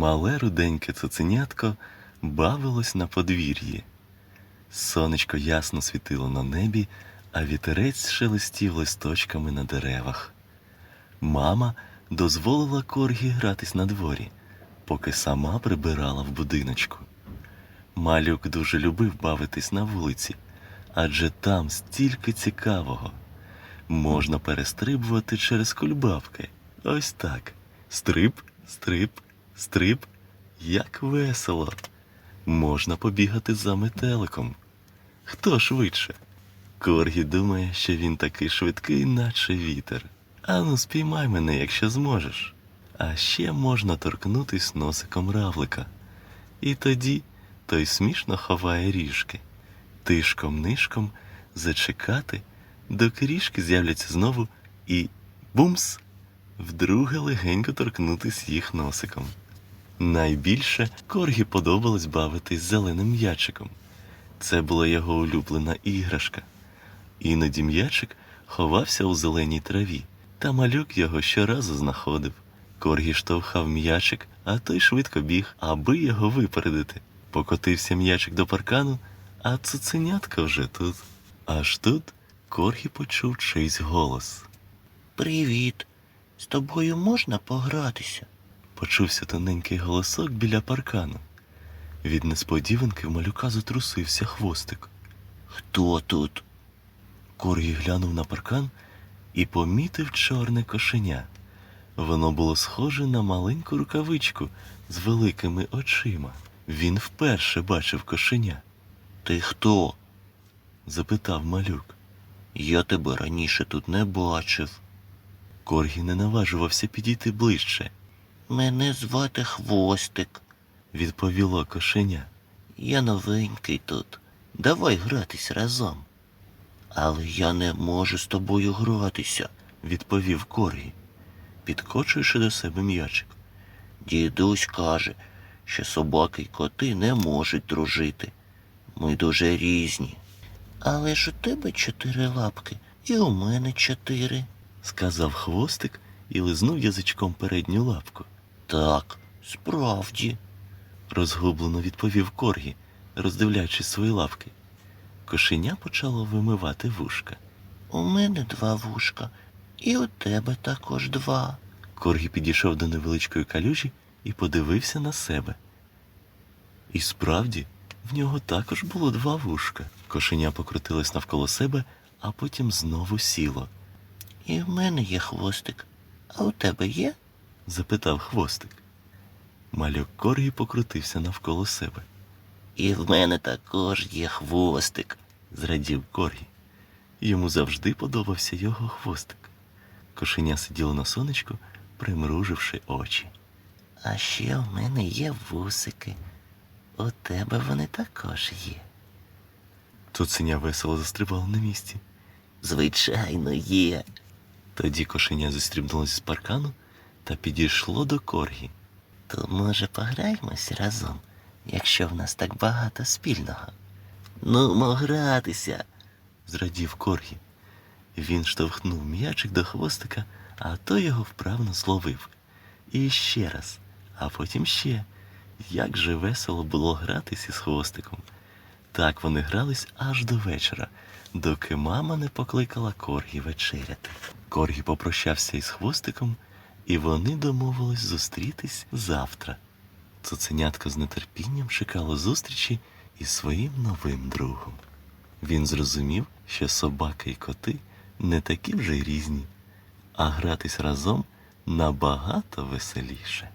Мале руденьке цуценятко бавилось на подвір'ї. Сонечко ясно світило на небі, а вітерець шелестів листочками на деревах. Мама дозволила коргі гратись на дворі, поки сама прибирала в будиночку. Малюк дуже любив бавитись на вулиці, адже там стільки цікавого. Можна перестрибувати через кульбабки. Ось так. Стрип, стрип, стрип. Як весело. Можна побігати за метеликом. Хто швидше? Коргі думає, що він такий швидкий, наче вітер. Ану, спіймай мене, якщо зможеш. А ще можна торкнутись носиком равлика. І тоді той смішно ховає ріжки. Тишком-нишком зачекати, доки ріжки з'являться знову і бумс! Вдруге легенько торкнутись їх носиком. Найбільше Коргі подобалось бавитись зеленим м'ячиком. Це була його улюблена іграшка. Іноді м'ячик ховався у зеленій траві, та малюк його щоразу знаходив. Коргі штовхав м'ячик, а той швидко біг, аби його випередити. Покотився м'ячик до паркану, а цуценятка вже тут. Аж тут Коргі почув чийсь голос. Привіт. З тобою можна погратися? Почувся тоненький голосок біля паркану. Від несподіванки в малюка затрусився хвостик. Хто тут? Коргі глянув на паркан і помітив чорне кошеня. Воно було схоже на маленьку рукавичку з великими очима. Він вперше бачив кошеня. Ти хто? Запитав малюк. Я тебе раніше тут не бачив. Коргі не наважувався підійти ближче, Мене звати Хвостик. відповіло кошеня. Я новенький тут. Давай гратись разом. Але я не можу з тобою гратися, Відповів Коргі, підкочуючи до себе м'ячик. Дідусь каже, що собаки й коти не можуть дружити. Ми дуже різні. Але ж у тебе чотири лапки, і у мене чотири. Сказав хвостик і лизнув язичком передню лапку. Так, справді. розгублено відповів Коргі, роздивляючись свої лапки. Кошеня почало вимивати вушка. У мене два вушка, і у тебе також два. Коргі підійшов до невеличкої калюжі і подивився на себе. І справді, в нього також було два вушка. Кошеня покрутилось навколо себе, а потім знову сіло. І в мене є хвостик. А у тебе є? Запитав хвостик. Малюк Коргі покрутився навколо себе. І в мене також є хвостик. зрадів Коргі. Йому завжди подобався його хвостик. Кошеня сиділо на сонечку, примруживши очі. А ще в мене є вусики. У тебе вони також є. Цуценя весело застрибало на місці. Звичайно, є. Тоді кошеня застрібнулося з паркану та підійшло до коргі. То може пограємось разом, якщо в нас так багато спільного. Ну, мо гратися. Зрадів коргі. Він штовхнув м'ячик до хвостика, а той його вправно зловив. І ще раз, а потім ще. Як же весело було гратись із хвостиком. Так вони грались аж до вечора, доки мама не покликала Коргі вечеряти. Коргі попрощався із хвостиком, і вони домовились зустрітись завтра. Цуценятко з нетерпінням чекало зустрічі із своїм новим другом. Він зрозумів, що собаки і коти не такі вже й різні, а гратись разом набагато веселіше.